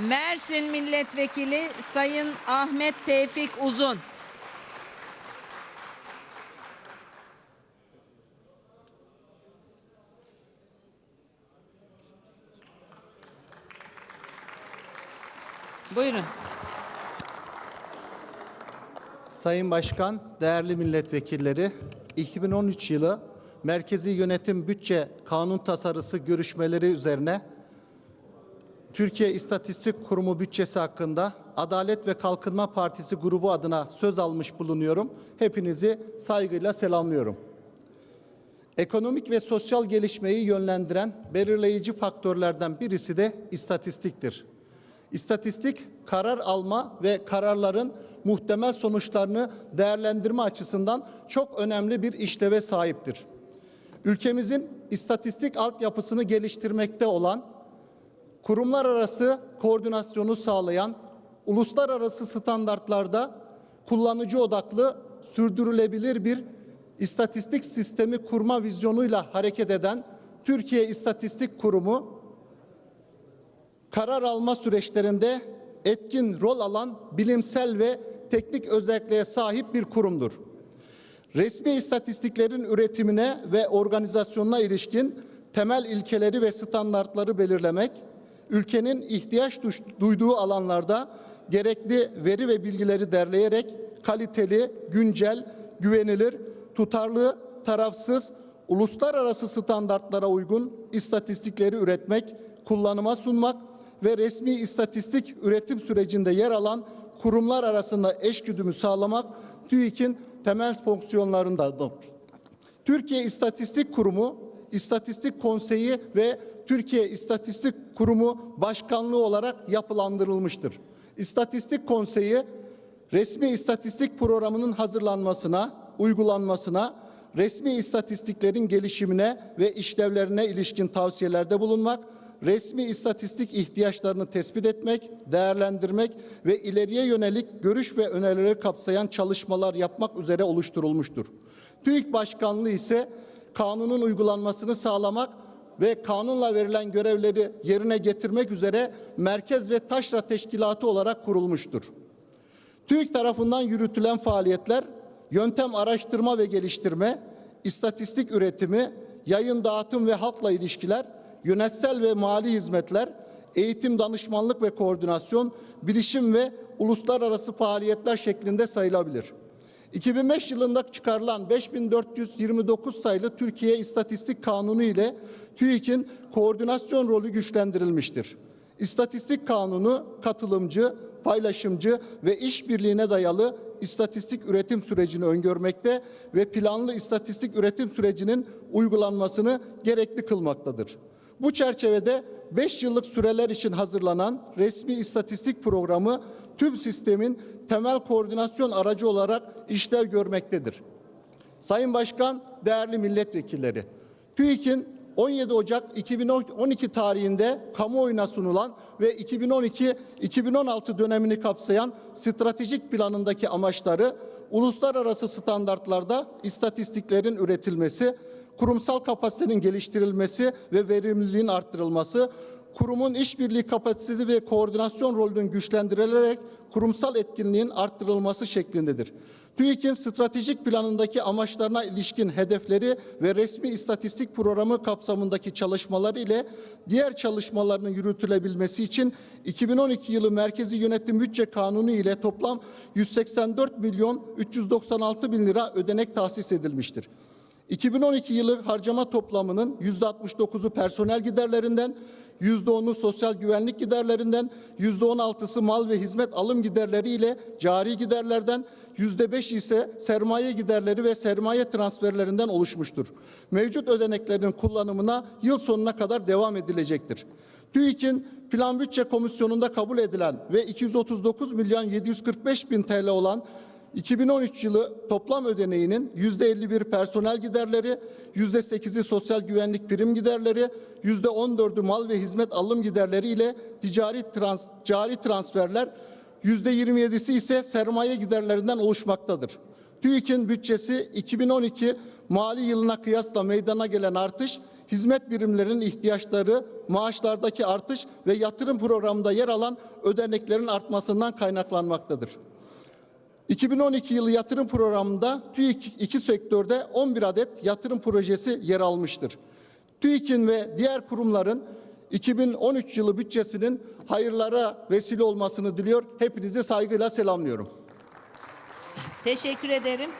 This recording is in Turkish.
Mersin Milletvekili Sayın Ahmet Tevfik Uzun. Buyurun. Sayın Başkan, değerli milletvekilleri, 2013 yılı Merkezi Yönetim Bütçe Kanun Tasarısı görüşmeleri üzerine Türkiye İstatistik Kurumu bütçesi hakkında Adalet ve Kalkınma Partisi grubu adına söz almış bulunuyorum. Hepinizi saygıyla selamlıyorum. Ekonomik ve sosyal gelişmeyi yönlendiren belirleyici faktörlerden birisi de istatistiktir. İstatistik karar alma ve kararların muhtemel sonuçlarını değerlendirme açısından çok önemli bir işleve sahiptir. Ülkemizin istatistik altyapısını geliştirmekte olan, kurumlar arası koordinasyonu sağlayan, uluslararası standartlarda kullanıcı odaklı, sürdürülebilir bir istatistik sistemi kurma vizyonuyla hareket eden Türkiye İstatistik Kurumu karar alma süreçlerinde etkin rol alan bilimsel ve teknik özelliğe sahip bir kurumdur. Resmi istatistiklerin üretimine ve organizasyonuna ilişkin temel ilkeleri ve standartları belirlemek, ülkenin ihtiyaç duyduğu alanlarda gerekli veri ve bilgileri derleyerek kaliteli, güncel, güvenilir, tutarlı, tarafsız, uluslararası standartlara uygun istatistikleri üretmek, kullanıma sunmak ve resmi istatistik üretim sürecinde yer alan kurumlar arasında eşgüdümü sağlamak TÜİK'in temel fonksiyonlarındadır. Türkiye İstatistik Kurumu, İstatistik Konseyi ve Türkiye İstatistik Kurumu Başkanlığı olarak yapılandırılmıştır. İstatistik Konseyi, resmi istatistik programının hazırlanmasına, uygulanmasına, resmi istatistiklerin gelişimine ve işlevlerine ilişkin tavsiyelerde bulunmak, resmi istatistik ihtiyaçlarını tespit etmek, değerlendirmek ve ileriye yönelik görüş ve önerileri kapsayan çalışmalar yapmak üzere oluşturulmuştur. TÜİK Başkanlığı ise kanunun uygulanmasını sağlamak ve kanunla verilen görevleri yerine getirmek üzere merkez ve taşra teşkilatı olarak kurulmuştur. TÜİK tarafından yürütülen faaliyetler yöntem araştırma ve geliştirme, istatistik üretimi, yayın dağıtım ve halkla ilişkiler, yönetsel ve mali hizmetler, eğitim danışmanlık ve koordinasyon, bilişim ve uluslararası faaliyetler şeklinde sayılabilir. 2005 yılında çıkarılan 5429 sayılı Türkiye İstatistik Kanunu ile TÜİK'in koordinasyon rolü güçlendirilmiştir. İstatistik Kanunu katılımcı, paylaşımcı ve işbirliğine dayalı istatistik üretim sürecini öngörmekte ve planlı istatistik üretim sürecinin uygulanmasını gerekli kılmaktadır. Bu çerçevede 5 yıllık süreler için hazırlanan resmi istatistik programı tüm sistemin temel koordinasyon aracı olarak işlev görmektedir. Sayın Başkan, değerli milletvekilleri, TÜİK'in 17 Ocak 2012 tarihinde kamuoyuna sunulan ve 2012-2016 dönemini kapsayan stratejik planındaki amaçları uluslararası standartlarda istatistiklerin üretilmesi, kurumsal kapasitenin geliştirilmesi ve verimliliğin arttırılması, kurumun işbirliği kapasitesi ve koordinasyon rolünün güçlendirilerek kurumsal etkinliğin arttırılması şeklindedir. TÜİK'in stratejik planındaki amaçlarına ilişkin hedefleri ve resmi istatistik programı kapsamındaki çalışmaları ile diğer çalışmalarının yürütülebilmesi için 2012 yılı Merkezi Yönetim Bütçe Kanunu ile toplam 184 milyon 396 bin lira ödenek tahsis edilmiştir. 2012 yılı harcama toplamının %69'u personel giderlerinden, %10'u sosyal güvenlik giderlerinden, %16'sı mal ve hizmet alım giderleri ile cari giderlerden, %5 ise sermaye giderleri ve sermaye transferlerinden oluşmuştur. Mevcut ödeneklerin kullanımına yıl sonuna kadar devam edilecektir. TÜİK'in Plan Bütçe Komisyonu'nda kabul edilen ve 239 milyon 745 bin TL olan 2013 yılı toplam ödeneğinin %51 personel giderleri, %8'i sosyal güvenlik prim giderleri, %14'ü mal ve hizmet alım giderleri ile ticari trans, cari transferler, %27'si ise sermaye giderlerinden oluşmaktadır. TÜİK'in bütçesi 2012 mali yılına kıyasla meydana gelen artış hizmet birimlerinin ihtiyaçları, maaşlardaki artış ve yatırım programında yer alan ödeneklerin artmasından kaynaklanmaktadır. 2012 yılı yatırım programında TÜİK iki sektörde 11 adet yatırım projesi yer almıştır. TÜİK'in ve diğer kurumların 2013 yılı bütçesinin hayırlara vesile olmasını diliyor. Hepinizi saygıyla selamlıyorum. Teşekkür ederim.